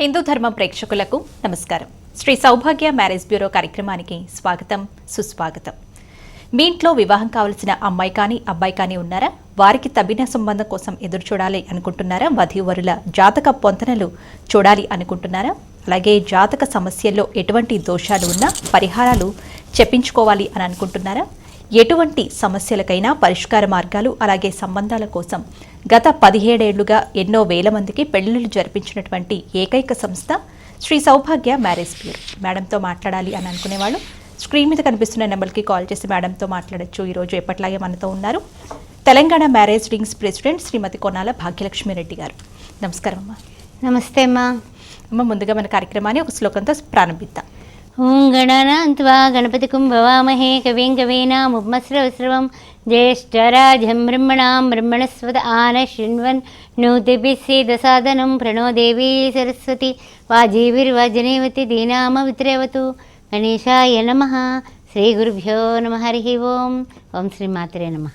హిందూ ధర్మం ప్రేక్షకులకు నమస్కారం. శ్రీ సౌభాగ్య మ్యారేజ్ బ్యూరో కార్యక్రమానికి స్వాగతం సుస్వాగతం. మీ ఇంట్లో వివాహం కావలసిన అమ్మాయి కానీ అబ్బాయి కానీ ఉన్నారా? వారికి తబిన సంబంధం కోసం ఎదురు చూడాలి అనుకుంటున్నారా? వధూవరుల జాతక పొంతనలు చూడాలి అనుకుంటున్నారా? అలాగే జాతక సమస్యల్లో ఎటువంటి దోషాలు ఉన్నా పరిహారాలు చెప్పించుకోవాలి అని అనుకుంటున్నారా? ఎటువంటి సమస్యలకైనా పరిష్కార మార్గాలు అలాగే సంబంధాల కోసం గత పదిహేడేళ్ళుగా ఎన్నో వేల మందికి పెళ్ళిళ్ళు జరిపించినటువంటి ఏకైక సంస్థ శ్రీ సౌభాగ్య మ్యారేజ్ బ్యూరో. మేడంతో మాట్లాడాలి అని అనుకునేవాళ్ళు. స్క్రీన్ మీద కనిపిస్తున్న నెంబర్కి కాల్ చేసి మేడంతో మాట్లాడొచ్చు. ఈరోజు ఎప్పట్లాగే మనతో ఉన్నారు. Telangana marriage rings president Shrimati Konala Bhagyalakshmi Reddy గారు. నమస్కారం అమ్మా. నమస్తే అమ్మా. అమ్మ ముందుగా మన కార్యక్రమాన్ని ఒక శ్లోకంతో ప్రారంభిద్దాం. ఓం గణానాన్వా గణపతి కుంభవామహే కవీం కవీనా ముమ్మస్రవస్రవం జ్యేష్టరాజం బ్రహ్మణాం బ్రహ్మణస్వత ఆన శృణ్వన్. నూతిభిస్సేదసాదనం ప్రణో దేవీ సరస్వతి. వాజీవిర్వాజనేవతి దీనామవిత్రేవతు. గణేశాయ నమ. శ్రీ గురుభ్యో నమ. హరి ఓం. ఓం శ్రీమాత్రే నమ.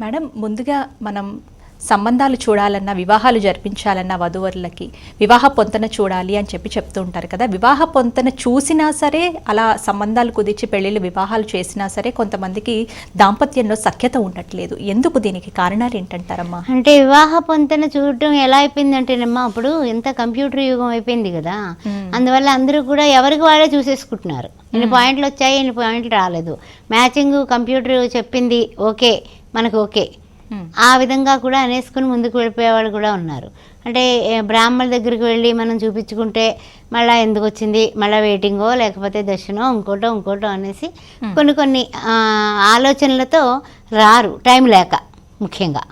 మేడం ముందుగా మనం సంబంధాలు చూడాలన్నా వివాహాలు జరిపించాలన్నా వధూవరులకి వివాహ పొంతన చూడాలి అని చెప్పి చెప్తూ ఉంటారు కదా. వివాహ పొంతన చూసినా సరే అలా సంబంధాలు కుదిర్చి పెళ్ళిళ్ళు వివాహాలు చేసినా సరే కొంతమందికి దాంపత్యంలో సఖ్యత ఉండట్లేదు. ఎందుకు దీనికి కారణాలు ఏంటంటారమ్మా? అంటే వివాహ పొంతన చూడటం ఎలా అయిపోయిందంటేనమ్మా అప్పుడు ఎంత కంప్యూటర్ యుగం అయిపోయింది కదా. అందువల్ల అందరూ కూడా ఎవరికి వాళ్ళే చూసేసుకుంటున్నారు. ఇన్ని పాయింట్లు వచ్చాయి ఇన్ని పాయింట్లు రాలేదు. మ్యాచింగ్ కంప్యూటర్ చెప్పింది ఓకే మనకు ఓకే. ఆ విధంగా కూడా అనేసుకుని ముందుకు వెళ్ళిపోయేవాళ్ళు కూడా ఉన్నారు. అంటే బ్రాహ్మణుల దగ్గరికి వెళ్ళి మనం చూపించుకుంటే మళ్ళీ ఎందుకు వచ్చింది మళ్ళీ వెయిటింగో లేకపోతే దర్శనో ఇంకోటో ఇంకోటో అనేసి కొన్ని కొన్ని ఆలోచనలతో రారు. టైం లేక ముఖ్యంగా.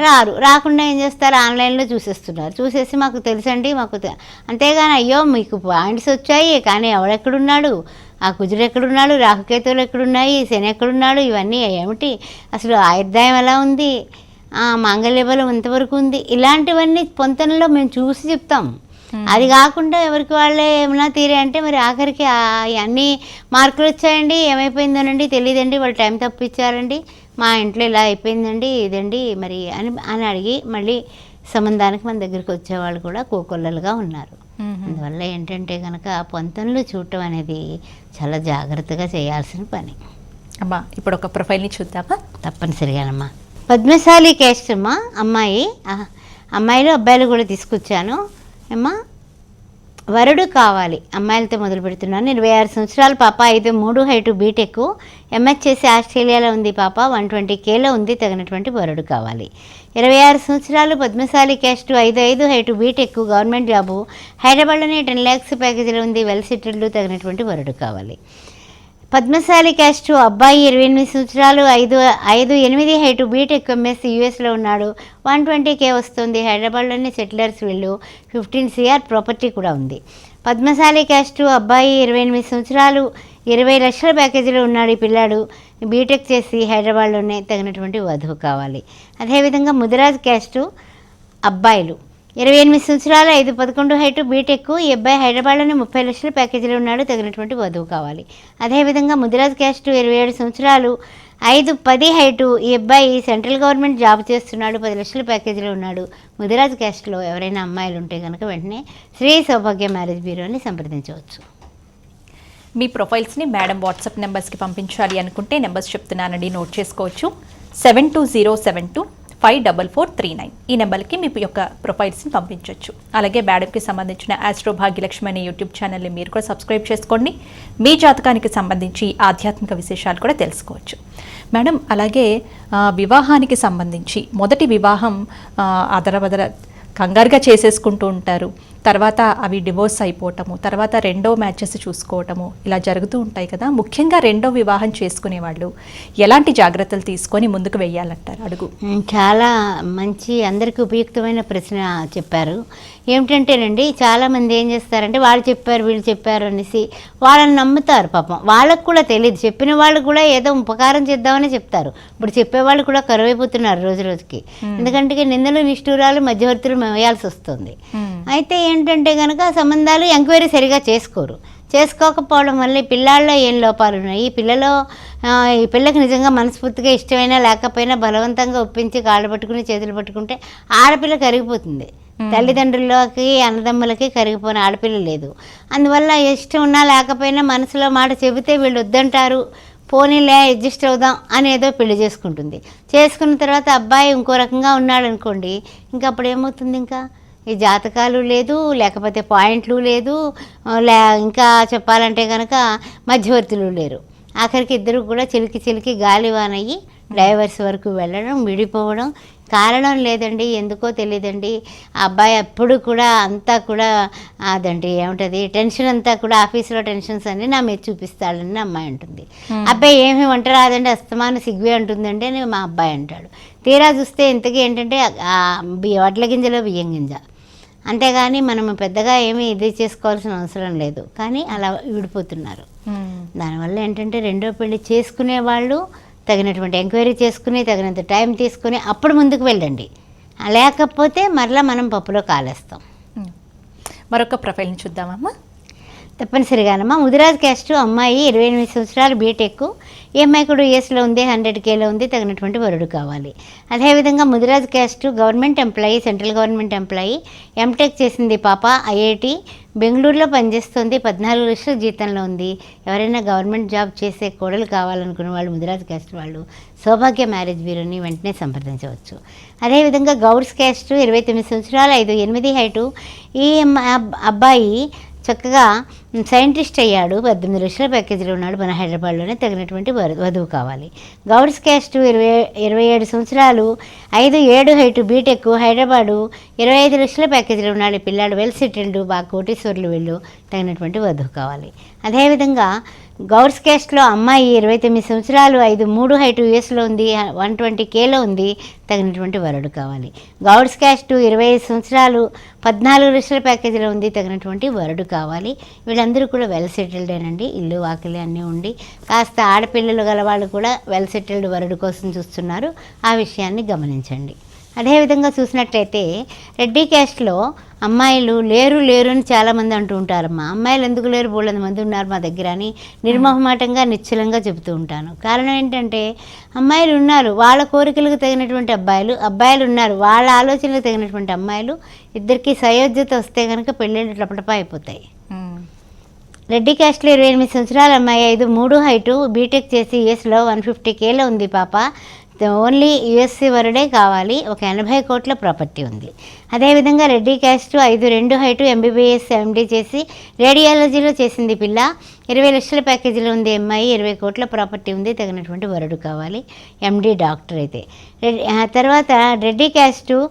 రారు. రాకుండా ఏం చేస్తారు? ఆన్లైన్లో చూసేస్తున్నారు. చూసేసి మాకు తెలుసండి మాకు అంతేగాని అయ్యో మీకు పాయింట్స్ వచ్చాయి కానీ ఎవడెక్కడున్నాడు? ఆ కుజుడు ఎక్కడున్నాడు? రాహుకేతువులు ఎక్కడున్నాయి? శని ఎక్కడున్నాడు? ఇవన్నీ ఏమిటి? అసలు ఆయుర్దాయం ఎలా ఉంది? ఆ మాంగళ్య బలం ఎంతవరకు ఉంది? ఇలాంటివన్నీ పొంతనలో మేము చూసి చెప్తాం. అది కాకుండా ఎవరికి వాళ్ళే ఏమైనా తీరే అంటే మరి ఆఖరికి అన్ని మార్కులు వచ్చాయండి. ఏమైపోయిందోనండి? తెలియదండి వాళ్ళు టైం తప్పిచ్చారండి మా ఇంట్లో ఇలా అయిపోయిందండి ఇదండి మరి అని అని అడిగి మళ్ళీ సంబంధానికి మన దగ్గరికి వచ్చేవాళ్ళు కూడా కోకొల్లలుగా ఉన్నారు. అందువల్ల ఏంటంటే కనుక పొంతనలు చూడటం అనేది చాలా జాగ్రత్తగా చేయాల్సిన పని. అమ్మా ఇప్పుడు ఒక ప్రొఫైల్ని చూద్దామా? తప్పనిసరిగానమ్మా పద్మశాలి అమ్మా అమ్మాయి అమ్మాయిలు అబ్బాయిలు కూడా తీసుకొచ్చాను. అమ్మా వరుడు కావాలి. అమ్మాయిలతో మొదలు పెడుతున్నాను. ఇరవై ఆరు సంవత్సరాల పాప ఐదు మూడు హైటు బీటెక్. ఎంఎస్ చేసి ఆస్ట్రేలియాలో ఉంది పాప. వన్ ట్వంటీ కేలో ఉంది. తగినటువంటి వరుడు కావాలి. ఇరవై ఆరు సంవత్సరాలు పద్మశాలి క్యాస్ట్ ఐదు ఐదు హైటు బీటెక్. Government job. హైదరాబాద్లోనే టెన్ ల్యాక్స్ ప్యాకేజీలో ఉంది. వెల్ సెటిల్డ్ తగినటువంటి వరుడు కావాలి. పద్మశాలి క్యాస్ట్ అబ్బాయి ఇరవై ఎనిమిది సంవత్సరాలు ఐదు ఐదు ఎనిమిది హైటు బీటెక్ ఎంఎస్ యూఎస్లో ఉన్నాడు. వన్ ట్వంటీ కే వస్తుంది. హైదరాబాద్లోని సెటిలర్స్ వీళ్ళు. ఫిఫ్టీన్ సిఆర్ ప్రాపర్టీ కూడా ఉంది. పద్మశాలి క్యాస్ట్ అబ్బాయి ఇరవై ఎనిమిది సంవత్సరాలు ఇరవై లక్షల ప్యాకేజీలో ఉన్నాడు ఈ పిల్లాడు. బీటెక్ చేసి హైదరాబాద్లోనే తగినటువంటి వధువు కావాలి. అదేవిధంగా ముదిరాజ్ క్యాస్టు అబ్బాయిలు. ఇరవై ఎనిమిది సంవత్సరాలు ఐదు పదకొండు హైట్ బీటెక్ ఈ అబ్బాయి హైదరాబాద్లోనే ముప్పై లక్షల ప్యాకేజీలో ఉన్నాడు తగినటువంటి వధువు కావాలి. అదేవిధంగా ముదిరాజ్ క్యాస్ట్ ఇరవై ఏడు సంవత్సరాలు ఐదు పది హైటు ఈ అబ్బాయి సెంట్రల్ గవర్నమెంట్ జాబ్ చేస్తున్నాడు పది లక్షల ప్యాకేజీలో ఉన్నాడు. ముదిరాజ్ క్యాస్ట్లో ఎవరైనా అమ్మాయిలు ఉంటే కనుక వెంటనే శ్రీ సౌభాగ్య మ్యారేజ్ బ్యూరోని సంప్రదించవచ్చు. మీ ప్రొఫైల్స్ని మేడం వాట్సాప్ నెంబర్స్కి పంపించాలి అనుకుంటే నెంబర్స్ చెప్తున్నానండి నోట్ చేసుకోవచ్చు. Seven two zero seven two five double four three nine. ఈ నెంబర్కి మీ యొక్క ప్రొఫైల్స్ని పంపించవచ్చు అలాగే బ్యాడప్కి సంబంధించిన ఆస్ట్రో భాగ్యలక్ష్మి అనే యూట్యూబ్ ఛానల్ని మీరు కూడా సబ్స్క్రైబ్ చేసుకోండి. మీ జాతకానికి సంబంధించి ఆధ్యాత్మిక విశేషాలు కూడా తెలుసుకోవచ్చు. మేడం అలాగే వివాహానికి సంబంధించి మొదటి వివాహం అదరబదర కంగారుగా చేసేసుకుంటూ ఉంటారు. తర్వాత అవి డివోర్స్ అయిపోవటము తర్వాత రెండో మ్యాచెస్ చూసుకోవటము ఇలా జరుగుతూ ఉంటాయి కదా. ముఖ్యంగా రెండో వివాహం చేసుకునే వాళ్ళు ఎలాంటి జాగ్రత్తలు తీసుకొని ముందుకు వెయ్యాలంటారు? అడుగు. చాలా మంచి అందరికీ ఉపయుక్తమైన ప్రశ్న చెప్పారు. ఏమిటంటేనండి చాలామంది ఏం చేస్తారంటే వాళ్ళు చెప్పారు వీళ్ళు చెప్పారు అనేసి వాళ్ళని నమ్ముతారు పాపం. వాళ్ళకు కూడా తెలియదు చెప్పిన వాళ్ళు కూడా ఏదో ఉపకారం చేద్దామని చెప్తారు. ఇప్పుడు చెప్పేవాళ్ళు కూడా కరువైపోతున్నారు రోజు రోజుకి. ఎందుకంటే నిందలు నిష్ఠూరాలు మధ్యవర్తులు వేయాల్సి వస్తుంది. అయితే ఏంటంటే కనుక సంబంధాలు ఎంక్వైరీ సరిగా చేసుకోరు. చేసుకోకపోవడం వల్ల ఈ పిల్లాల్లో ఏం లోపాలు ఉన్నాయి? ఈ పిల్లలో ఈ పిల్లకి నిజంగా మనస్ఫూర్తిగా ఇష్టమైనా లేకపోయినా బలవంతంగా ఒప్పించి కాళ్ళు పట్టుకుని చేతులు పట్టుకుంటే ఆడపిల్ల కరిగిపోతుంది. తల్లిదండ్రులకి అన్నదమ్ములకి కరిగిపోయిన ఆడపిల్ల లేదు. అందువల్ల ఇష్టం ఉన్నా లేకపోయినా మనసులో మాట చెబితే వీళ్ళు వద్దంటారు. పోనీలే అడ్జస్ట్ అవుదాం అనేదో పెళ్ళి చేసుకుంటుంది. చేసుకున్న తర్వాత అబ్బాయి ఇంకో రకంగా ఉన్నాడు అనుకోండి ఇంకా అప్పుడు ఏమవుతుంది ఇంకా? ఈ జాతకాలు లేదు లేకపోతే పాయింట్లు లేదు లే ఇంకా చెప్పాలంటే కనుక మధ్యవర్తులు లేరు. ఆఖరికి ఇద్దరు కూడా చిలికి చిలికి గాలివానయ్యి డైవర్స్ వరకు వెళ్ళడం విడిపోవడం కారణం లేదండి ఎందుకో తెలియదండి. ఆ అబ్బాయి ఎప్పుడు కూడా అంతా కూడా అదండి ఏముంటుంది టెన్షన్ అంతా కూడా ఆఫీసులో టెన్షన్స్ అన్ని నా మీద చూపిస్తాడని అమ్మాయి అంటుంది. అబ్బాయి ఏమి వంట రాదండి అస్తమానం సిగ్గు అంటుందండి అని మా అబ్బాయి అంటాడు. తీరా చూస్తే ఇంతకీ ఏంటంటే వడ్ల గింజలో బియ్యం గింజ. అంతేగాని మనం పెద్దగా ఏమీ ఇది చేసుకోవాల్సిన అవసరం లేదు. కానీ అలా విడిపోతున్నారు. దానివల్ల ఏంటంటే రెండో పెళ్ళి చేసుకునే వాళ్ళు తగినటువంటి ఎంక్వైరీ చేసుకుని తగినంత టైం తీసుకుని అప్పుడు ముందుకు వెళ్ళండి. లేకపోతే మరలా మనం పప్పులో కాలేస్తాం. మరొక ప్రొఫైల్ని చూద్దామమ్మా. తప్పనిసరిగానమ్మా ముదిరాజ్ క్యాస్ట్ అమ్మాయి ఇరవై ఎనిమిది సంవత్సరాలు బీటెక్. ఈఎంఐ కూడా యూఎస్లో ఉంది హండ్రెడ్ కేలో ఉంది తగినటువంటి వరుడు కావాలి. అదేవిధంగా Mudiraj caste government employee central government employee MTech చేసింది పాప ఐఐటి బెంగళూరులో పనిచేస్తుంది పద్నాలుగు లక్షల జీతంలో ఉంది. ఎవరైనా గవర్నమెంట్ జాబ్ చేసే కోడలు కావాలనుకున్న వాళ్ళు ముదిరాజ్ క్యాస్ట్ వాళ్ళు సౌభాగ్య మ్యారేజ్ బ్యూరోని వెంటనే సంప్రదించవచ్చు. అదేవిధంగా గౌడ్స్ క్యాస్ట్ ఇరవై తొమ్మిది సంవత్సరాలు ఐదు ఎనిమిది హైటు ఈ అబ్బాయి చక్కగా సైంటిస్ట్ అయ్యాడు పద్దెనిమిది లక్షల ప్యాకేజీలో ఉన్నాడు మన హైదరాబాద్లోనే తగినటువంటి వధువు కావాలి. గౌడ్స్ క్యాస్ట్ ఇరవై ఇరవై ఏడు సంవత్సరాలు ఐదు ఏడు హైటు బీటెక్ హైదరాబాదు ఇరవై ఐదు లక్షల ప్యాకేజీలో ఉన్నాడు పిల్లాడు వెల్ సెటిల్డ్ బాగా కోటేశ్వర్లు వెళ్ళు తగినటువంటి వధువు కావాలి. అదేవిధంగా గౌడ్స్ క్యాస్ట్లో అమ్మాయి ఇరవై తొమ్మిది సంవత్సరాలు ఐదు మూడు హైటు యూఎస్లో ఉంది వన్ ట్వంటీ కేలో ఉంది తగినటువంటి వరుడు కావాలి. గౌడ్స్ క్యాస్ట్ ఇరవై ఐదు సంవత్సరాలు పద్నాలుగు లక్షల ప్యాకేజీలో ఉంది తగినటువంటి వరుడు కావాలి. వీళ్ళందరూ కూడా వెల్ సెటిల్డేనండి ఇల్లు వాకిలి అన్నీ ఉండి కాస్త ఆడపిల్లలు గల వాళ్ళు కూడా వెల్ సెటిల్డ్ వరుడు కోసం చూస్తున్నారు. ఆ విషయాన్ని గమనించండి. అదేవిధంగా చూసినట్లయితే రెడ్డి క్యాస్ట్లో అమ్మాయిలు లేరు లేరు అని చాలామంది అంటూ ఉంటారమ్మా. అమ్మాయిలు ఎందుకు లేరు? బోళ్ళంత మంది ఉన్నారు మా దగ్గర అని నిర్మోహమాటంగా నిశ్చలంగా చెబుతూ ఉంటాను. కారణం ఏంటంటే అమ్మాయిలు ఉన్నారు వాళ్ళ కోరికలకు తగినటువంటి అబ్బాయిలు అబ్బాయిలు ఉన్నారు వాళ్ళ ఆలోచనలకు తగినటువంటి అమ్మాయిలు ఇద్దరికి సయోధ్యత వస్తే కనుక పెళ్ళిళ్ళు టపటపా అయిపోతాయి. రెడ్డి క్యాస్ట్లో ఇరవై ఎనిమిది సంవత్సరాల అమ్మాయి ఐదు మూడు హైటు బీటెక్ చేసి యూఎస్లో వన్ ఫిఫ్టీ కేలో ఉంది పాప. ఓన్లీ యూఎస్సీ వరుడే కావాలి. ఒక ఎనభై కోట్ల ప్రాపర్టీ ఉంది. అదేవిధంగా రెడ్డి క్యాస్ట్ ఐదు రెండు హైటు ఎంబీబీఎస్ ఎండీ చేసి రేడియాలజీలో చేసింది పిల్ల. ఇరవై లక్షల ప్యాకేజీలో ఉంది అమ్మాయి ఇరవై కోట్ల ప్రాపర్టీ ఉంది. తగినటువంటి వరుడు కావాలి. ఎండీ డాక్టర్ అయితే. ఆ తర్వాత రెడ్డి క్యాస్టు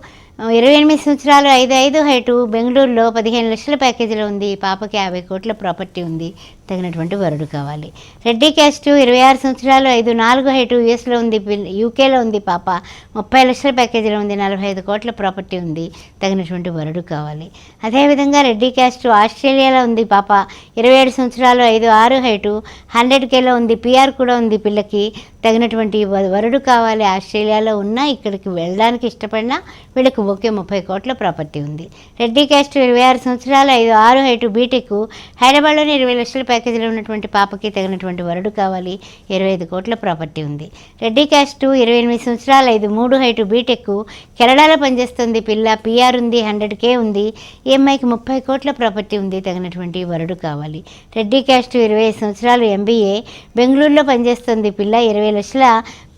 ఇరవై ఎనిమిది సంవత్సరాలు ఐదు ఐదు హైటు బెంగళూరులో పదిహేను లక్షల ప్యాకేజీలో ఉంది. పాపకి యాభై కోట్ల ప్రాపర్టీ ఉంది. తగినటువంటి వరుడు కావాలి. రెడ్డి క్యాస్ట్ ఇరవై ఆరు సంవత్సరాలు ఐదు నాలుగు హైటు యూఎస్లో ఉంది యూకేలో ఉంది పాప. ముప్పై లక్షల ప్యాకేజీలో ఉంది నలభై ఐదు కోట్ల ప్రాపర్టీ ఉంది తగినటువంటి వరుడు కావాలి. అదేవిధంగా రెడ్డి క్యాస్ట్ ఆస్ట్రేలియాలో ఉంది పాప. ఇరవై ఏడు సంవత్సరాలు ఐదు ఆరు హైటు హండ్రెడ్ కేలో ఉంది పిఆర్ కూడా ఉంది పిల్లకి. తగినటువంటి వ- వరుడు కావాలి. ఆస్ట్రేలియాలో ఉన్నా ఇక్కడికి వెళ్ళడానికి ఇష్టపడినా వీళ్ళకి ఒకే ముప్పై కోట్ల ప్రాపర్టీ ఉంది. రెడ్డి క్యాస్ట్ ఇరవై ఆరు సంవత్సరాలు ఐదు ఆరు హైటు బీటెక్. హైదరాబాద్లోని ఇరవై లక్షల ప్యాకేజీలో ఉన్నటువంటి పాపకి తగినటువంటి వరుడు కావాలి. ఇరవై ఐదు కోట్ల ప్రాపర్టీ ఉంది. రెడ్డి క్యాస్ట్ ఇరవై ఎనిమిది సంవత్సరాలు ఐదు మూడు హైటు బీటెక్. కెనడాలో పనిచేస్తుంది పిల్ల. పిఆర్ ఉంది హండ్రెడ్ కే ఉంది. ఈ ముప్పై కోట్ల ప్రాపర్టీ ఉంది తగినటువంటి వరుడు కావాలి. రెడ్డి క్యాస్ట్ ఇరవై ఐదు సంవత్సరాలు ఎంబీఏ. బెంగళూరులో పనిచేస్తుంది పిల్ల. ఇరవై లక్షల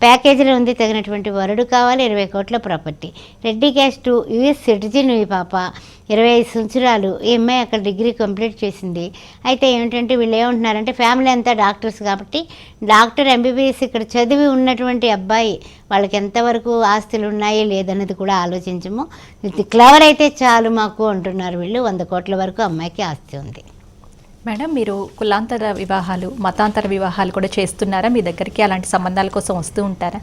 ప్యాకేజీలో ఉంది తగినటువంటి వరుడు కావాలి ఇరవై కోట్ల property. Reddy caste to US citizen ఈ పాప ఇరవై ఐదు సంవత్సరాలు. ఈ అమ్మాయి అక్కడ డిగ్రీ కంప్లీట్ చేసింది. అయితే ఏమిటంటే వీళ్ళు ఏమంటున్నారంటే ఫ్యామిలీ అంతా డాక్టర్స్ కాబట్టి డాక్టర్ ఎంబీబీఎస్ ఇక్కడ చదివి ఉన్నటువంటి అబ్బాయి వాళ్ళకి ఎంతవరకు ఆస్తులు ఉన్నాయి లేదన్నది కూడా ఆలోచించము. క్లవర్ అయితే చాలు మాకు అంటున్నారు వీళ్ళు. వంద కోట్ల వరకు అమ్మాయికి ఆస్తి ఉంది. మేడం మీరు కులాంతర వివాహాలు మతాంతర వివాహాలు కూడా చేస్తున్నారా? మీ దగ్గరికి అలాంటి సంబంధాల కోసం వస్తూ ఉంటారా?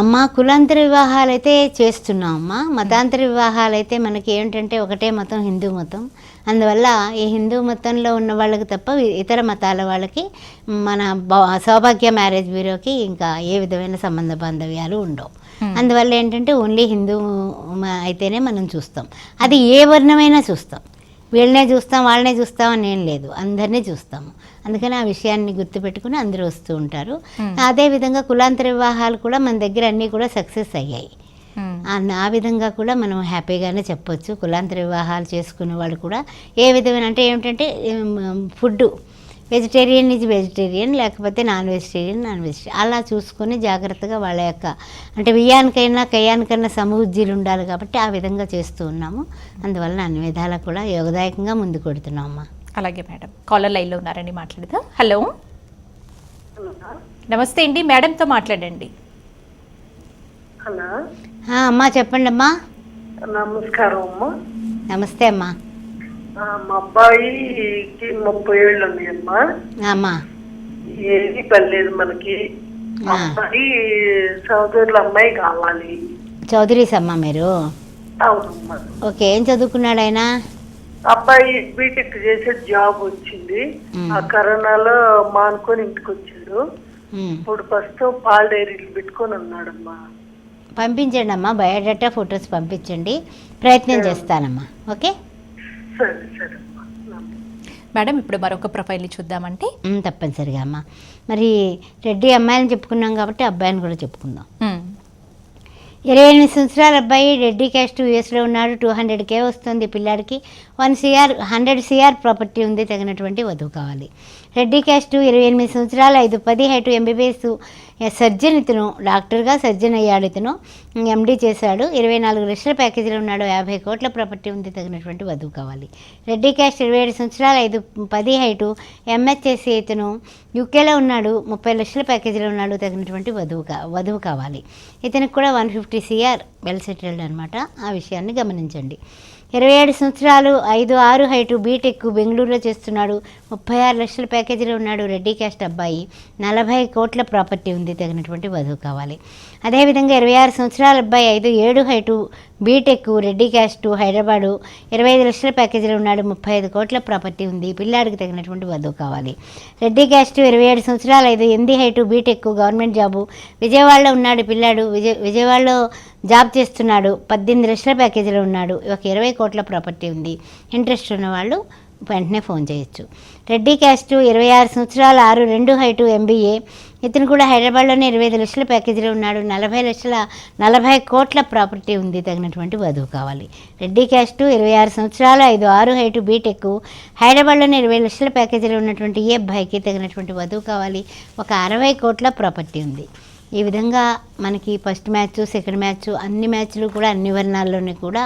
అమ్మా కులాంతర వివాహాలు అయితే చేస్తున్నాం అమ్మా. మతాంతర వివాహాలు అయితే మనకి ఏంటంటే ఒకటే మతం హిందూ మతం. అందువల్ల ఈ హిందూ మతంలో ఉన్న వాళ్ళకి తప్ప ఇతర మతాల వాళ్ళకి మన సౌభాగ్య మ్యారేజ్ బ్యూరోకి ఇంకా ఏ విధమైన సంబంధ బాంధవ్యాలు ఉండవు. అందువల్ల ఏంటంటే ఓన్లీ హిందూ అయితేనే మనం చూస్తాం. అది ఏ వర్ణమైనా చూస్తాం. వీళ్ళనే చూస్తాం వాళ్ళనే చూస్తాం అని ఏం లేదు. అందరినీ చూస్తాము అందుకని ఆ విషయాన్ని గుర్తుపెట్టుకుని అందరూ వస్తూ ఉంటారు. అదేవిధంగా కులాంతర వివాహాలు కూడా మన దగ్గర అన్నీ కూడా సక్సెస్ అయ్యాయి. ఆ- ఆ విధంగా కూడా మనం హ్యాపీగానే చెప్పొచ్చు. కులాంతర వివాహాలు చేసుకునే వాళ్ళు కూడా ఏ విధమైన అంటే ఏమిటంటే ఫుడ్ వెజిటేరియన్ ఇది వెజిటేరియన్ లేకపోతే నాన్ వెజిటేరియన్ నాన్ వెజిటేరియన్ అలా చూసుకొని జాగ్రత్తగా వాళ్ళ యొక్క అంటే బియ్యానికైనా కయ్యానికైనా సమృద్ధిలు ఉండాలి కాబట్టి ఆ విధంగా చేస్తూ ఉన్నాము. అందువల్ల అన్ని విధాలా కూడా యోగదాయకంగా ముందుకు కొడుతున్నాం అమ్మా. అలాగే మేడం. కాలర్ లైన్లో ఉన్నారండి మాట్లాడదాం. హలో నమస్తే అండి మేడంతో మాట్లాడండి. హలో. అమ్మా చెప్పండి అమ్మా నమస్కారం అమ్మ. నమస్తే అమ్మా. మా అబ్బాయికి ముప్పై ఏళ్ళు ఉన్నాయమ్మా. అమ్మా ఏది పర్లేదు మనకి. ఆ. అమ్మాయి సోదరుల అమ్మాయి కావాలి. చౌదరీస్ అమ్మా మీరు? అవునమ్మా. ఓకే ఏం చదువుకున్నాడు ఆయన? అబ్బాయి బీటెక్ చేసే జాబ్ వచ్చింది. ఆ కరోనాలో మానుకొని ఇంటికి వచ్చాడు. ఇప్పుడు ప్రస్తుతం పాల డైరీలు పెట్టుకొని ఉన్నాడమ్మా. పంపించండి అమ్మా బయోడేటా ఫొటోస్ పంపించండి. ప్రయత్నం చేస్తానమ్మా. ఓకే? సరే సరే. మేడం ఇప్పుడు మరొక ప్రొఫైల్ని చూద్దామంటే? తప్పనిసరిగా అమ్మా. మరి రెడ్డి అమ్మాయిని చెప్పుకున్నాం కాబట్టి అబ్బాయిని కూడా చెప్పుకుందాం. ఇరవై ఎనిమిది సంవత్సరాల అబ్బాయి రెడ్డి క్యాస్ట్ యూఎస్లో ఉన్నాడు. టూ హండ్రెడ్ కే వస్తుంది పిల్లాడికి. One CR hundred CR property ఉంది తగినటువంటి వధువు కావాలి. రెడ్డి క్యాస్ట్ ఇరవై ఎనిమిది సంవత్సరాలు ఐదు పది హైట్ ఎంబీబీఎస్ సర్జన్ ఇతను డాక్టర్గా సర్జన్ అయ్యాడు ఇతను. ఎండీ చేశాడు. ఇరవై నాలుగు లక్షల ప్యాకేజీలో ఉన్నాడు. యాభై కోట్ల ప్రాపర్టీ ఉంది. తగినటువంటి వధువు కావాలి. రెడ్డి క్యాస్ట్ ఇరవై ఏడు సంవత్సరాలు ఐదు పది హైటు. ఎంహెచ్ఎస్సి ఇతను యూకేలో ఉన్నాడు. ముప్పై లక్షల ప్యాకేజీలో ఉన్నాడు. తగినటువంటి వధువు కా వధువు కావాలి. ఇతనికి కూడా one fifty CR well settled అనమాట ఆ విషయాన్ని గమనించండి. ఇరవై ఏడు సంవత్సరాలు ఐదు ఆరు హైటు బీటెక్ బెంగళూరులో చేస్తున్నాడు. ముప్పై ఆరు లక్షల ప్యాకేజీలో ఉన్నాడు రెడ్డి క్యాస్ట్ అబ్బాయి. నలభై కోట్ల ప్రాపర్టీ ఉంది తగినటువంటి వధువు కావాలి. అదేవిధంగా ఇరవై ఆరు సంవత్సరాల అబ్బాయి ఐదు ఏడు height BTech Reddy caste Hyderabad ఇరవై ఐదు లక్షల ప్యాకేజీలో ఉన్నాడు ముప్పై ఐదు కోట్ల ప్రాపర్టీ ఉంది. పిల్లాడికి తగినటువంటి వధువు కావాలి. రెడ్డి క్యాస్ట్ ఇరవై ఏడు సంవత్సరాలు ఐదు ఎనిమిది హైటు బీటెక్ గవర్నమెంట్ జాబు. విజయవాడలో ఉన్నాడు పిల్లాడు విజయ విజయవాడలో జాబ్ చేస్తున్నాడు పద్దెనిమిది లక్షల ప్యాకేజీలో ఉన్నాడు. ఒక ఇరవై కోట్ల ప్రాపర్టీ ఉంది. ఇంట్రెస్ట్ ఉన్నవాళ్ళు వెంటనే ఫోన్ చేయొచ్చు. రెడ్డి క్యాస్ట్ ఇరవై ఆరు సంవత్సరాలు ఆరు రెండు హైటు ఎంబీఏ ఇతను కూడా హైదరాబాద్లోనే ఇరవై ఐదు లక్షల ప్యాకేజీలో ఉన్నాడు. నలభై లక్షల నలభై కోట్ల ప్రాపర్టీ ఉంది. తగినటువంటి వధువు కావాలి. రెడ్డి క్యాస్ట్ ఇరవై ఆరు సంవత్సరాలు ఐదు ఆరు హైటు బీటెక్ హైదరాబాద్లోనే ఇరవై లక్షల ప్యాకేజీలో ఉన్నటువంటి ఈ అబ్బాయికి తగినటువంటి వధువు కావాలి? ఒక అరవై కోట్ల ప్రాపర్టీ ఉంది. ఈ విధంగా మనకి ఫస్ట్ మ్యాచ్ సెకండ్ మ్యాచ్ అన్ని మ్యాచ్లు కూడా అన్ని వర్ణాల్లోని కూడా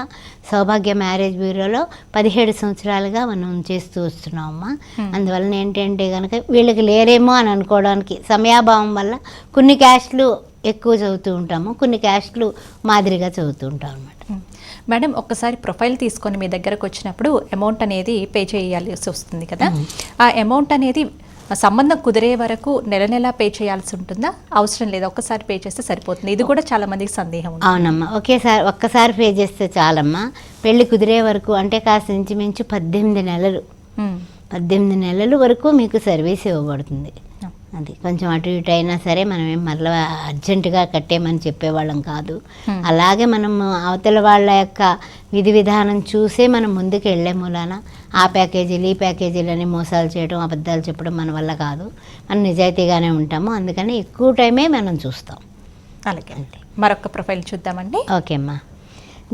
సౌభాగ్య మ్యారేజ్ బ్యూరోలో పదిహేడు సంవత్సరాలుగా మనం చేస్తూ వస్తున్నామమ్మా. అందువలన ఏంటంటే కనుక వీళ్ళకి లేరేమో అని అనుకోవడానికి సమయాభావం వల్ల కొన్ని క్యాస్ట్లు ఎక్కువ చదువుతూ ఉంటాము కొన్ని క్యాస్ట్లు మాదిరిగా చదువుతూ ఉంటాం అనమాట. మేడం ఒక్కసారి ప్రొఫైల్ తీసుకొని మీ దగ్గరకు వచ్చినప్పుడు అమౌంట్ అనేది పే చేయాల్సి వస్తుంది కదా? ఆ అమౌంట్ అనేది సంబంధం కుదిరే వరకు నెల నెల పే చేయాల్సి ఉంటుందా? అవసరం లేదు ఒక్కసారి పే చేస్తే సరిపోతుంది. ఇది కూడా చాలా మందికి సందేహం అవునమ్మా. ఒకేసారి ఒక్కసారి పే చేస్తే చాలమ్మా. పెళ్ళి కుదిరే వరకు అంటే కాస్త ఇంచుమించు పద్దెనిమిది నెలలు. పద్దెనిమిది నెలల వరకు మీకు సర్వీస్ ఇవ్వబడుతుంది. అది కొంచెం అటు ఇటు అయినా సరే మనం ఏం మరలా అర్జెంటుగా కట్టేమని చెప్పేవాళ్ళం కాదు. అలాగే మనం అవతల వాళ్ళ యొక్క విధి విధానం చూసే మనం ముందుకు వెళ్ళే మూలాన ఆ ప్యాకేజీలు ఈ ప్యాకేజీలు అని మోసాలు చేయడం అబద్ధాలు చెప్పడం మన వల్ల కాదు. మనం నిజాయితీగానే ఉంటాము. అందుకని ఎక్కువ టైమే మనం చూస్తాం. అలాగే మరొక ప్రొఫైల్ చూద్దామండి. ఓకే అమ్మా.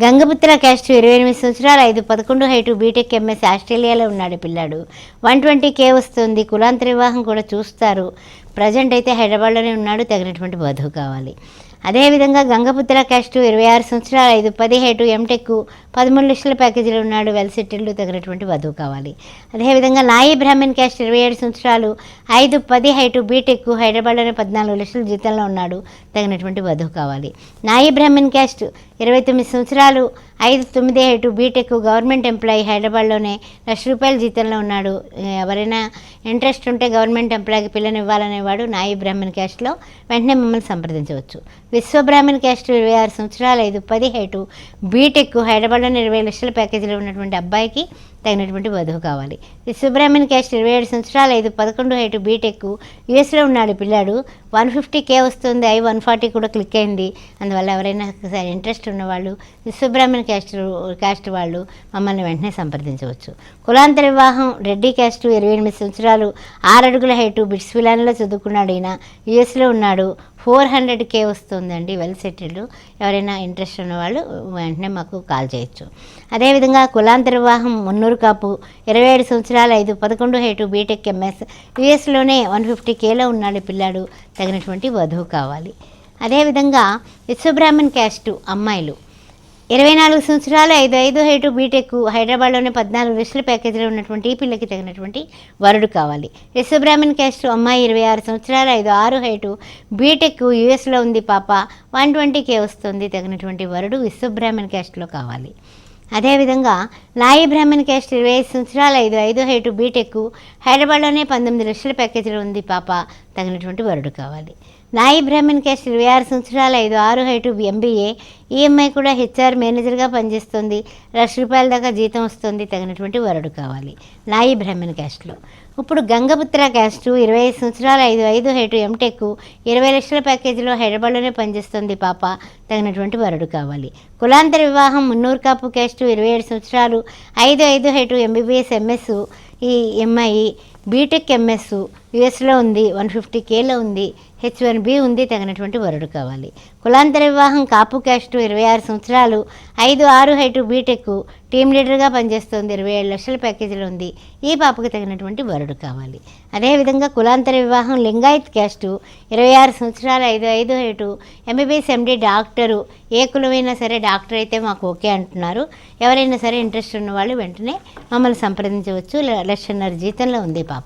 గంగపుత్ర క్యాస్ట్ ఇరవై ఎనిమిది సంవత్సరాలు ఐదు పదకొండు హైటు బీటెక్ ఎంఎస్ ఆస్ట్రేలియాలో ఉన్నాడు పిల్లాడు. వన్ ట్వంటీ కే వస్తుంది. కులాంతర వివాహం కూడా చూస్తారు. ప్రజెంట్ అయితే హైదరాబాద్లోనే ఉన్నాడు. తగినటువంటి వధువు కావాలి. అదేవిధంగా గంగపుత్ర క్యాస్ట్ ఇరవై ఆరు సంవత్సరాలు ఐదు పది హైటు ఎంటెక్ పదమూడు లక్షల ప్యాకేజీలో ఉన్నాడు వెల్ సెటిల్డ్ తగినటువంటి వధువు కావాలి. అదేవిధంగా నాయి బ్రాహ్మణ్ క్యాస్ట్ ఇరవై ఏడు సంవత్సరాలు ఐదు పది హైటు బీటెక్ హైదరాబాద్లోనే పద్నాలుగు లక్షల జీతంలో ఉన్నాడు తగినటువంటి వధువు కావాలి. నాయి బ్రాహ్మణ్ క్యాస్ట్ ఇరవై తొమ్మిది సంవత్సరాలు ఐదు తొమ్మిది హైటు బీటెక్ గవర్నమెంట్ ఎంప్లాయీ హైదరాబాద్లోనే లక్ష రూపాయల జీతంలో ఉన్నాడు. ఎవరైనా ఇంట్రెస్ట్ ఉంటే గవర్నమెంట్ ఎంప్లాయీకి పిల్లనివ్వాలనేవాడు నాయి బ్రాహ్మణ్ క్యాస్ట్లో వెంటనే మమ్మల్ని సంప్రదించవచ్చు. విశ్వబ్రాహ్మణ్ క్యాస్ట్ ఇరవై ఆరు సంవత్సరాలు ఐదు పది హైటు బీటెక్ హైదరాబాద్లో ఇరవై లక్షల ప్యాకేజీలో ఉన్నటువంటి అబ్బాయికి తగినటువంటి వధువు కావాలి. విశ్వబ్రాహ్మణ్ క్యాస్ట్ ఇరవై ఏడు సంవత్సరాలు ఐదు పదకొండు హైటు బీటెక్ యూఎస్లో ఉన్నాడు పిల్లాడు. వన్ ఫిఫ్టీ కే వస్తుంది ఐ వన్ ఫార్టీ కూడా క్లిక్ అయింది. అందువల్ల ఎవరైనా ఒకసారి ఇంట్రెస్ట్ ఉన్నవాళ్ళు విశ్వబ్రాహ్మణ్ క్యాస్ట్ క్యాస్ట్ వాళ్ళు మమ్మల్ని వెంటనే సంప్రదించవచ్చు. కులాంతర వివాహం రెడ్డి క్యాస్ట్ ఇరవై ఎనిమిది సంవత్సరాలు ఆరు అడుగుల హైటు బిట్స్ విలాన్లో చదువుకున్నాడు ఈయన యూఎస్లో ఉన్నాడు. ఫోర్ హండ్రెడ్ కే వస్తుందండి వెల్ సెటిల్డ్. ఎవరైనా ఇంట్రెస్ట్ ఉన్న వాళ్ళు వెంటనే మాకు కాల్ చేయొచ్చు. అదేవిధంగా కులాంతర వివాహం మున్నూరు కాపు ఇరవై ఏడు సంవత్సరాలు ఐదు పదకొండు హైటు బీటెక్ ఎంఎస్ యుఎస్లోనే వన్ ఫిఫ్టీ కేలో ఉన్నాడు పిల్లాడు. తగినటువంటి వధువు కావాలి. అదేవిధంగా విశ్వబ్రాహ్మణ్ క్యాస్టు అమ్మాయిలు. ఇరవై నాలుగు సంవత్సరాలు ఐదు ఐదు హైటు బీటెక్ హైదరాబాద్లోనే పద్నాలుగు లక్షల ప్యాకేజీలో ఉన్నటువంటి ఈ పిల్లకి తగినటువంటి వరుడు కావాలి. యశ్వబ్రాహ్మణ్ క్యాస్ట్ అమ్మాయి ఇరవై ఆరు సంవత్సరాలు ఐదు ఆరు హైటు బీటెక్ యూఎస్లో ఉంది పాప వన్ ట్వంటీ కే వస్తుంది తగినటువంటి వరుడు విశ్వబ్రాహ్మణ్ క్యాస్ట్లో కావాలి. అదేవిధంగా నాయి బ్రాహ్మణ్ క్యాస్ట్ ఇరవై ఐదు సంవత్సరాలు ఐదు ఐదు హైటు బీటెక్ హైదరాబాద్లోనే పంతొమ్మిది లక్షల ప్యాకేజీలో ఉంది పాప. తగినటువంటి వరుడు కావాలి. నాయి బ్రాహ్మణ్ క్యాస్ట్ ఇరవై ఆరు సంవత్సరాలు ఐదు ఆరు హైటు ఎంబీఏ ఈఎంఐ కూడా హెచ్ఆర్ మేనేజర్గా పనిచేస్తుంది. లక్ష రూపాయల దాకా జీతం వస్తుంది. తగినటువంటి వరుడు కావాలి. నాయి బ్రాహ్మణ్ క్యాస్ట్లో ఇప్పుడు గంగపుత్ర క్యాస్టు ఇరవై ఐదు సంవత్సరాలు ఐదు ఐదు హెటు ఎంటెక్ ఇరవై లక్షల ప్యాకేజీలో హైదరాబాద్లోనే పనిచేస్తుంది పాప. తగినటువంటి వరుడు కావాలి. కులాంతర వివాహం మున్నూరు కాపు క్యాస్టు ఇరవై ఏడు సంవత్సరాలు ఐదు ఐదు height MBBS MS EMI BTech MS యుఎస్లో ఉంది వన్ ఫిఫ్టీ కేలో ఉంది. హెచ్ వన్ బి ఉంది తగినటువంటి వరుడు కావాలి. కులాంతర వివాహం కాపు క్యాస్ట్ ఇరవై ఆరు సంవత్సరాలు ఐదు ఆరు హైటు బీటెక్ టీమ్ లీడర్గా పనిచేస్తుంది ఇరవై ఏడు లక్షల ప్యాకేజీలో ఉంది. ఈ పాపకు తగినటువంటి వరుడు కావాలి. అదేవిధంగా కులాంతర వివాహం లింగాయత్ క్యాస్టు ఇరవై ఆరు సంవత్సరాలు ఐదు ఐదు హైటు ఎంబీబీఎస్ ఎండి డాక్టరు. ఏ కులమైనా సరే డాక్టర్ అయితే మాకు ఓకే అంటున్నారు. ఎవరైనా సరే ఇంట్రెస్ట్ ఉన్న వాళ్ళు వెంటనే మమ్మల్ని సంప్రదించవచ్చు. ల- లక్షన్నర జీతంలో ఉంది పాప.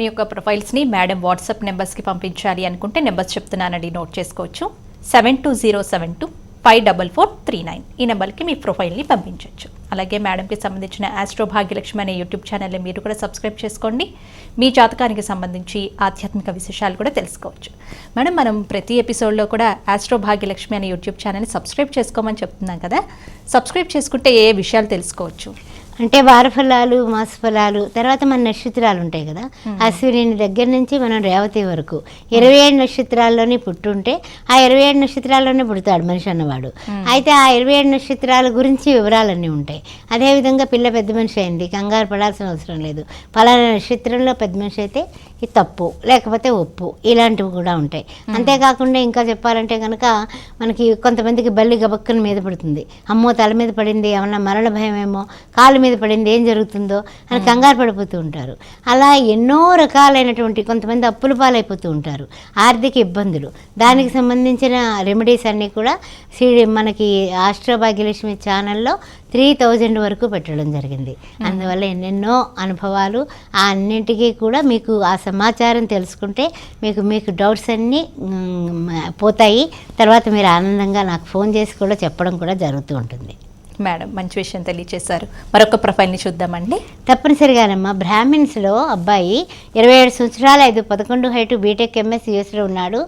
మీ యొక్క ప్రొఫైల్స్ని మేడం వాట్సాప్ నెంబర్స్కి పంపించాలి అనుకుంటే నెంబర్స్ చెప్తున్నానండి నోట్ చేసుకోవచ్చు. Seven two zero seven two five double four three nine ఈ నెంబర్కి మీ ప్రొఫైల్ని పంపించవచ్చు అలాగే మేడంకి సంబంధించిన ఆస్ట్రో భాగ్యలక్ష్మి అనే యూట్యూబ్ ఛానల్ని మీరు కూడా సబ్స్క్రైబ్ చేసుకోండి. మీ జాతకానికి సంబంధించి ఆధ్యాత్మిక విశేషాలు కూడా తెలుసుకోవచ్చు. మేడం మనం ప్రతి ఎపిసోడ్లో కూడా ఆస్ట్రో భాగ్యలక్ష్మి అనే యూట్యూబ్ ఛానల్ని సబ్స్క్రైబ్ చేసుకోమని చెప్తున్నాం కదా. సబ్స్క్రైబ్ చేసుకుంటే ఏ ఏ విషయాలు తెలుసుకోవచ్చు? అంటే వారఫలాలు మాసఫలాలు తర్వాత మన నక్షత్రాలు ఉంటాయి కదా అశ్విని దగ్గర నుంచి మనం రేవతి వరకు. ఇరవై ఏడు నక్షత్రాల్లోనే పుట్టుంటే ఆ ఇరవై ఏడు నక్షత్రాల్లోనే పుడతాడు మనిషి అన్నవాడు. అయితే ఆ ఇరవై ఏడు నక్షత్రాల గురించి వివరాలన్నీ ఉంటాయి. అదేవిధంగా పిల్ల పెద్ద మనిషి అయింది కంగారు పడాల్సిన అవసరం లేదు. పలానా నక్షత్రంలో పెద్ద మనిషి అయితే ఇది తప్పు లేకపోతే ఒప్పు ఇలాంటివి కూడా ఉంటాయి. అంతేకాకుండా ఇంకా చెప్పాలంటే కనుక మనకి కొంతమందికి బల్లి గబక్కన మీద పడుతుంది. అమ్మో తల మీద పడింది ఏమన్నా మరణ భయం ఏమో కాలు మీద పడింది ఏం జరుగుతుందో అని కంగారు పడిపోతూ ఉంటారు. అలా ఎన్నో రకాలైనటువంటి కొంతమంది అప్పుల పాలైపోతూ ఉంటారు. ఆర్థిక ఇబ్బందులు. దానికి సంబంధించిన రెమెడీస్ అన్నీ కూడా మనకి ఆస్ట్రో భాగ్యలక్ష్మి ఛానల్లో త్రీ థౌజండ్ వరకు పెట్టడం జరిగింది. అందువల్ల ఎన్నెన్నో అనుభవాలు ఆ అన్నింటికీ కూడా మీకు ఆ సమాచారం తెలుసుకుంటే మీకు మీకు డౌట్స్ అన్నీ పోతాయి. తర్వాత మీరు ఆనందంగా నాకు ఫోన్ చేసి కూడా చెప్పడం కూడా జరుగుతూ ఉంటుంది. మేడం మంచి విషయం తెలియచేశారు. మరొక ప్రొఫైల్ని చూద్దామండి. తప్పనిసరిగానమ్మా బ్రాహ్మిన్స్లో అబ్బాయి ఇరవై ఏడు సంవత్సరాలు ఐదు పదకొండు హైటు బీటెక్ ఎంఎస్ యూఎస్లో ఉన్నాడు.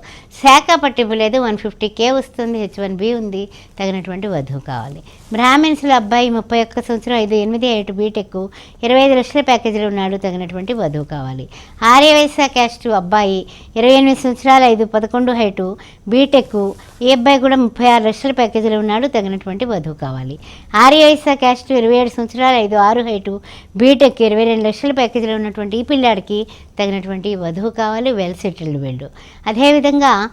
శాఖ పట్టింపు లేదు వన్ ఫిఫ్టీ కే వస్తుంది హెచ్ వన్ బి ఉంది తగినటువంటి వధువు కావాలి. బ్రాహ్మిన్స్లో అబ్బాయి ముప్పై ఒక్క సంవత్సరం ఐదు ఎనిమిది ఐటు బీటెక్ ఇరవై ఐదు లక్షల ప్యాకేజీలో ఉన్నాడు తగినటువంటి వధువు కావాలి. ఆర్యవైశ్య క్యాస్ట్ అబ్బాయి ఇరవై ఎనిమిది సంవత్సరాలు ఐదు పదకొండు హైటు బీటెక్ ఈ అబ్బాయి కూడా ముప్పై ఆరు లక్షల ప్యాకేజీలో ఉన్నాడు తగినటువంటి వధువు కావాలి. ఆర్యవైశ్య క్యాస్ట్ ఇరవై ఏడు సంవత్సరాలు ఐదు ఆరు హైటు. బీటెక్ ఇరవై రెండు లక్షల ప్యాకేజీలో ఉన్నటువంటి ఈ పిల్లాడికి తగినటువంటి వధువు కావాలి వెల్ సెటిల్డ్ వెళ్ళు. అదేవిధంగా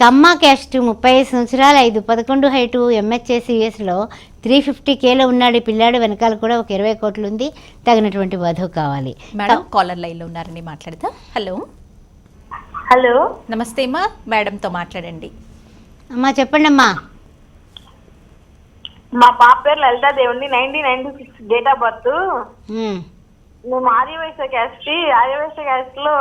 కమ్మ క్యాస్ట్ ముప్పై ఐదు సంవత్సరాలు ఐదు పదకొండు హైటు ఎంహెచ్ఎస్ యుఎస్లో త్రీ ఫిఫ్టీ కేలో ఉన్నాడు ఈ పిల్లాడు. వెనకాల కూడా ఒక ఇరవై కోట్లు ఉంది. తగినటువంటి వధువు కావాలి. మేడం కాలర్ లైన్లో ఉన్నారని మాట్లాడతా. హలో. హలో. నమస్తే అమ్మా. మేడంతో మాట్లాడండి. అమ్మా చెప్పండి అమ్మా మా పాప పేరు Lalitha దేవుండి nineteen ninety six date of birth. మేము ఆర్యవైశ్య క్యాస్ట్ ఆర్యవైశ్య క్యాస్ట్లో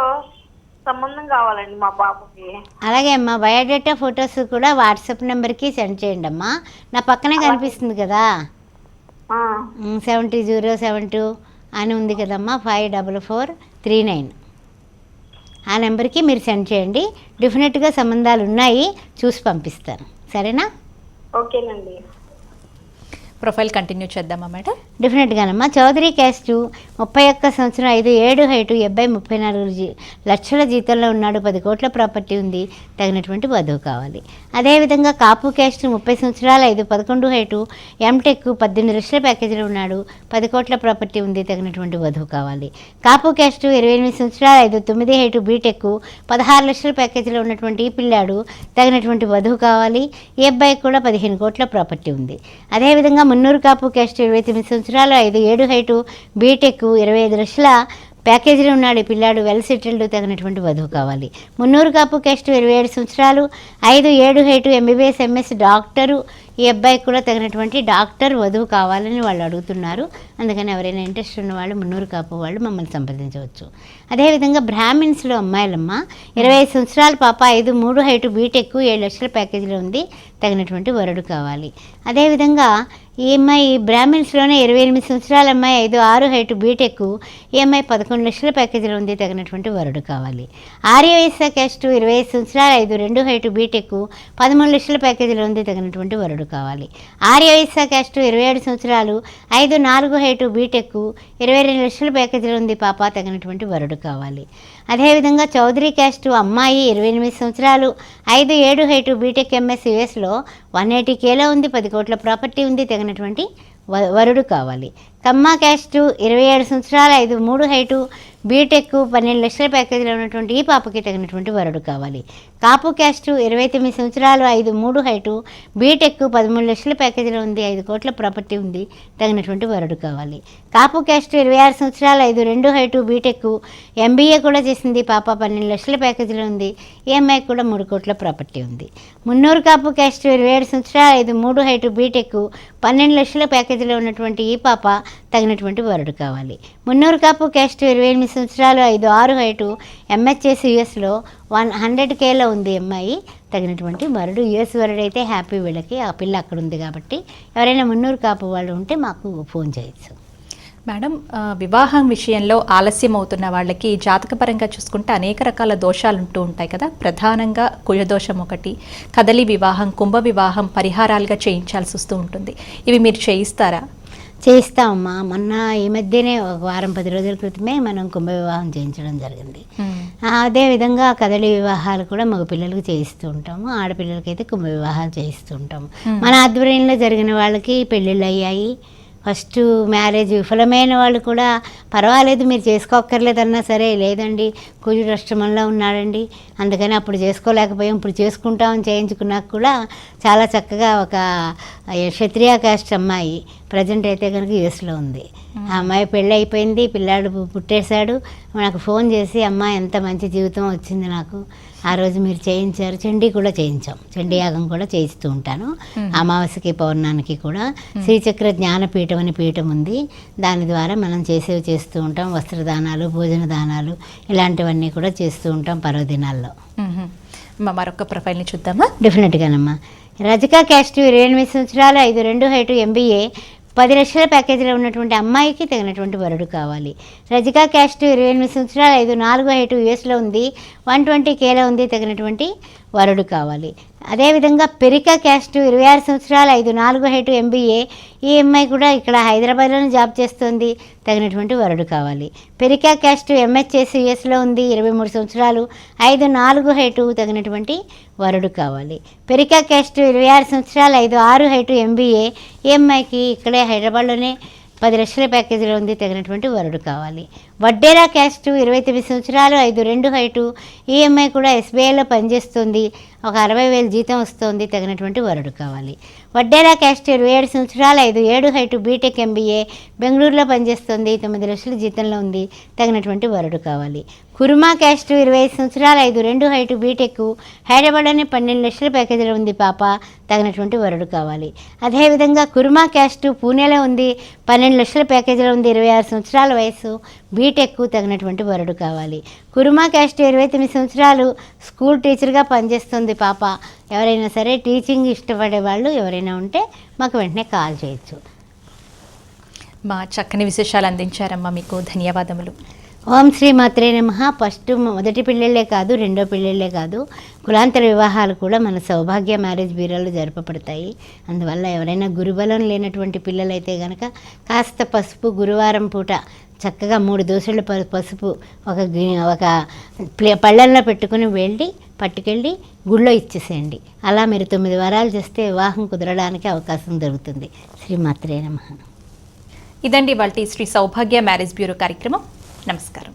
సంబంధం కావాలండి మా పాపకి. అలాగే అమ్మా బయోడేటా ఫొటోస్ కూడా వాట్సాప్ నెంబర్కి సెండ్ చేయండి అమ్మా. నా పక్కనే కనిపిస్తుంది కదా. సెవెంటీ జీరో సెవెన్ టూ అని ఉంది కదమ్మా five double four three nine. ఆ నెంబర్కి మీరు సెండ్ చేయండి. డెఫినెట్గా సంబంధాలు ఉన్నాయి చూసి పంపిస్తాను. సరేనా? ఓకేనండి. ప్రొఫైల్ కంటిన్యూ చేద్దామా మేడం? డెఫినెట్గానమ్మా. చౌదరి క్యాస్ట్ ముప్పై ఒక్క సంవత్సరం ఐదు ఏడు హైటు అబ్బాయి ముప్పై నాలుగు లక్షల జీతంలో ఉన్నాడు. పది కోట్ల ప్రాపర్టీ ఉంది. తగినటువంటి వధువు కావాలి. అదేవిధంగా కాపు క్యాస్ట్ ముప్పై సంవత్సరాలు ఐదు పదకొండు హైటు ఎంటెక్ పద్దెనిమిది లక్షల ప్యాకేజీలో ఉన్నాడు. పది కోట్ల ప్రాపర్టీ ఉంది. తగినటువంటి వధువు కావాలి. కాపు క్యాస్ట్ ఇరవై ఎనిమిది సంవత్సరాలు ఐదు తొమ్మిది హైటు బీటెక్ పదహారు లక్షల ప్యాకేజీలో ఉన్నటువంటి ఈ పిల్లాడు తగినటువంటి వధువు కావాలి. ఈ అబ్బాయికి కూడా పదిహేను కోట్ల ప్రాపర్టీ ఉంది. అదేవిధంగా మున్నూరు కాపు క్యాస్ట్ ఇరవై తొమ్మిది సంవత్సరాలు ఐదు ఏడు హైటు బీటెక్ ఇరవై ఐదు లక్షల ప్యాకేజీలో ఉన్నాడు. ఈ పిల్లాడు వెల్ సెటిల్డ్ తగినటువంటి వధువు కావాలి. మున్నూరు కాపు క్యాస్ట్ ఇరవై ఏడు సంవత్సరాలు ఐదు ఏడు హైటు ఎంబీబీఎస్ ఎంఎస్ డాక్టరు. ఈ అబ్బాయికి కూడా తగినటువంటి డాక్టర్ వధువు కావాలని వాళ్ళు అడుగుతున్నారు. అందుకని ఎవరైనా ఇంట్రెస్ట్ ఉన్న వాళ్ళు మున్నూరు కాపు వాళ్ళు మమ్మల్ని సంప్రదించవచ్చు. అదేవిధంగా బ్రాహ్మిన్స్లో అమ్మాయిలమ్మ ఇరవై ఐదు సంవత్సరాల పాప ఐదు మూడు హైటు బీటెక్ ఏడు లక్షల ప్యాకేజీలో ఉంది. తగినటువంటి వరుడు కావాలి. అదేవిధంగా ఈ అమ్మాయి బ్రాహ్మిన్స్లోనే ఇరవై ఎనిమిది సంవత్సరాల అమ్మాయి ఐదు ఆరు హైట్ బీటెక్ ఈ అమ్మాయి పదకొండు లక్షల ప్యాకేజీలో ఉంది తగినటువంటి వరుడు కావాలి. ఆర్యవైశ్య క్యాస్ట్ ఇరవై ఐదు సంవత్సరాలు ఐదు రెండు హైట్ బీటెక్ పదమూడు లక్షల ప్యాకేజీలో ఉంది తగినటువంటి వరుడు కావాలి. ఆర్యవైశ్య క్యాస్ట్ ఇరవై ఏడు సంవత్సరాలు ఐదు నాలుగు హైటు బీటెక్ ఇరవై రెండు లక్షల ప్యాకేజీలో ఉంది పాప తగినటువంటి వరుడు కావాలి. అదేవిధంగా చౌదరి క్యాస్ట్ అమ్మాయి ఇరవై ఎనిమిది సంవత్సరాలు ఐదు ఏడు హైటు బీటెక్ ఎంఎస్ యుఎస్లో వన్ ఎయిటీ కేలో ఉంది పది కోట్ల ప్రాపర్టీ ఉంది తగినటువంటి వ- వరుడు కావాలి. కమ్మ క్యాస్ట్ ఇరవై ఏడు సంవత్సరాలు ఐదు మూడు హైటు బీటెక్ పన్నెండు లక్షల ప్యాకేజీలో ఉన్నటువంటి ఈ పాపకి తగినటువంటి వరుడు కావాలి. కాపు క్యాస్ట్ ఇరవై తొమ్మిది సంవత్సరాలు ఐదు మూడు హైటు బీటెక్ పదమూడు లక్షల ప్యాకేజీలో ఉంది ఐదు కోట్ల ప్రాపర్టీ ఉంది తగినటువంటి వరుడు కావాలి. కాపు క్యాస్ట్ ఇరవై ఆరు సంవత్సరాలు ఐదు రెండు హైటు బీటెక్ ఎంబీఏ కూడా చేసింది పాప పన్నెండు లక్షల ప్యాకేజీలో ఉంది ఈఎంఐ కూడా మూడు కోట్ల ప్రాపర్టీ ఉంది. మున్నూరు కాపు క్యాస్ట్ ఇరవై ఏడు సంవత్సరాలు ఐదు మూడు హైటు బీటెక్ పన్నెండు లక్షల ప్యాకేజీలో ఉన్నటువంటి ఈ పాప తగినటువంటి వరుడు కావాలి. మున్నూరు కాపు క్యాస్ట్ ఇరవై ఎనిమిది సంవత్సరాలు ఐదు ఆరు హైటు ఎంహెచ్ఎస్ యుఎస్లో వన్ హండ్రెడ్ కేలో ఉంది అమ్మాయి తగినటువంటి వరుడు యుఎస్ వరుడు అయితే హ్యాపీ వీళ్ళకి ఆ పిల్ల అక్కడ ఉంది కాబట్టి ఎవరైనా మున్నూరు కాపు వాళ్ళు ఉంటే మాకు ఫోన్ చేయొచ్చు. మేడం వివాహం విషయంలో ఆలస్యం అవుతున్న వాళ్ళకి జాతకపరంగా చూసుకుంటే అనేక రకాల దోషాలు ఉంటూ ఉంటాయి కదా. ప్రధానంగా కుయదోషం ఒకటి కదలి వివాహం కుంభ వివాహం పరిహారాలుగా చేయించాల్సి వస్తూ ఉంటుంది. ఇవి మీరు చేయిస్తారా? చేయిస్తామమ్మా. మొన్న ఈ మధ్యనే ఒక వారం పది రోజుల క్రితమే మనం కుంభ వివాహం చేయించడం జరిగింది. అదే విధంగా కదలి వివాహాలు కూడా మగ పిల్లలకు చేయిస్తూ ఉంటాము. ఆడపిల్లలకైతే కుంభ వివాహాలు చేయిస్తూ ఉంటాము. Hmm. మన ఆధ్వర్యంలో జరిగిన వాళ్ళకి పెళ్ళిళ్ళు అయ్యాయి. ఫస్ట్ మ్యారేజ్ విఫలమైన వాళ్ళు కూడా పర్వాలేదు మీరు చేసుకోక్కర్లేదన్నా సరే లేదండి కుజుడు అష్టమంలో ఉన్నాడండి. అందుకని అప్పుడు చేసుకోలేకపోయాం ఇప్పుడు చేసుకుంటామని చేయించుకున్నాక కూడా చాలా చక్కగా ఒక క్షత్రియ కాస్ట్ అమ్మాయి ప్రజెంట్ అయితే కనుక యుఎస్లో ఉంది. ఆ అమ్మాయి పెళ్ళి అయిపోయింది పిల్లాడు పుట్టేశాడు. నాకు ఫోన్ చేసి అమ్మ ఎంత మంచి జీవితం వచ్చింది నాకు. ఆ రోజు మీరు చేయించారు. చండీ కూడా చేయించాం. చండీ యాగం కూడా చేయిస్తూ ఉంటాను. అమావాస్యకి పౌర్ణానికి కూడా శ్రీచక్ర జ్ఞానపీఠం అనే పీఠం ఉంది. దాని ద్వారా మనం చేసేవి చేస్తూ ఉంటాం. వస్త్రదానాలు భోజన దానాలు ఇలాంటివన్నీ కూడా చేస్తూ ఉంటాం పర్వదినాల్లో. మరొక ప్రొఫైల్ని చూద్దామా? డెఫినెట్గానమ్మా రజికా క్యాస్ట్ ఇరవై ఎనిమిది సంవత్సరాలు ఐదు రెండు హైటు ఎంబీఏ పది లక్షల ప్యాకేజీలో ఉన్నటువంటి అమ్మాయికి తగినటువంటి వరుడు కావాలి రజికా క్యాస్ట్ ఇరవై ఎనిమిది సంవత్సరాలు ఐదు నాలుగు హైటు యూఎస్లో ఉంది వన్ ట్వంటీ కేలో ఉంది తగినటువంటి వరుడు కావాలి. అదేవిధంగా పెరికా క్యాస్ట్ ఇరవై ఆరు సంవత్సరాలు ఐదు నాలుగు హైటు ఎంబీఏ ఈ అమ్మాయి కూడా ఇక్కడ హైదరాబాద్లోనే జాబ్ చేస్తుంది. తగినటువంటి వరుడు కావాలి. పెరికా క్యాస్ట్ ఎంహెచ్ఎస్ యుఎస్లో ఉంది ఇరవై మూడు సంవత్సరాలు ఐదు నాలుగు హైటు తగినటువంటి వరుడు కావాలి. పెరికా క్యాస్ట్ ఇరవై ఆరు సంవత్సరాలు ఐదు ఆరు హైటు ఎంబీఏ ఈ అమ్మాయికి ఇక్కడే హైదరాబాద్లోనే పది లక్షల ప్యాకేజీలో ఉంది తగినటువంటి వరుడు కావాలి. వడ్డేరా క్యాస్ట్ ఇరవై తొమ్మిది సంవత్సరాలు ఐదు రెండు హైటు ఈఎంఐ కూడా ఎస్బీఐలో పనిచేస్తుంది. ఒక అరవై వేలు జీతం వస్తుంది తగినటువంటి వరుడు కావాలి. వడ్డేరా క్యాస్ట్ ఇరవై ఏడు సంవత్సరాలు ఐదు ఏడు హైటు బీటెక్ ఎంబీఏ బెంగళూరులో పనిచేస్తుంది. తొమ్మిది లక్షల జీతంలో ఉంది. తగినటువంటి వరుడు కావాలి. కుర్మా క్యాస్ట్ ఇరవై ఐదు సంవత్సరాలు ఐదు రెండు హైటు బీటెక్ హైదరాబాద్లోనే పన్నెండు లక్షల ప్యాకేజీలో ఉంది పాప. తగినటువంటి వరుడు కావాలి. అదేవిధంగా కుర్మా క్యాస్ట్ పూణేలో ఉంది. పన్నెండు లక్షల ప్యాకేజీలో ఉంది. ఇరవై ఆరు సంవత్సరాల వయసు బీటెక్ తగినటువంటి వరుడు కావాలి. కుర్మా క్యాస్ట్ ఇరవై తొమ్మిది సంవత్సరాలు స్కూల్ టీచర్గా పనిచేస్తుంది పాప. ఎవరైనా సరే టీచింగ్ ఇష్టపడే వాళ్ళు ఎవరైనా ఉంటే మాకు వెంటనే కాల్ చేయొచ్చు. మా చక్కని విశేషాలు అందించారమ్మా మీకు. ధన్యవాదములు. ఓం శ్రీ మాత్రే నమ. ఫస్ట్ మొదటి పెళ్ళిళ్ళే కాదు రెండో పెళ్ళిళ్ళే కాదు. కులాంతర వివాహాలు కూడా మన సౌభాగ్య మ్యారేజ్ బ్యూరోలో జరపబడతాయి. అందువల్ల ఎవరైనా గురుబలం లేనటువంటి పిల్లలైతే కనుక కాస్త పసుపు గురువారం పూట చక్కగా మూడు దోశలు ప- పసుపు ఒక గి- ఒక ప్లే పళ్ళల్లో పెట్టుకుని వెళ్ళి పట్టుకెళ్ళి గుళ్ళో ఇచ్చేసేయండి. అలా మీరు తొమ్మిది వారాలు చేస్తే వివాహం కుదరడానికి అవకాశం దొరుకుతుంది. శ్రీమాత్రే నమ. ఇదండి వాళ్ళ శ్రీ సౌభాగ్య మ్యారేజ్ బ్యూరో కార్యక్రమం. నమస్కారం.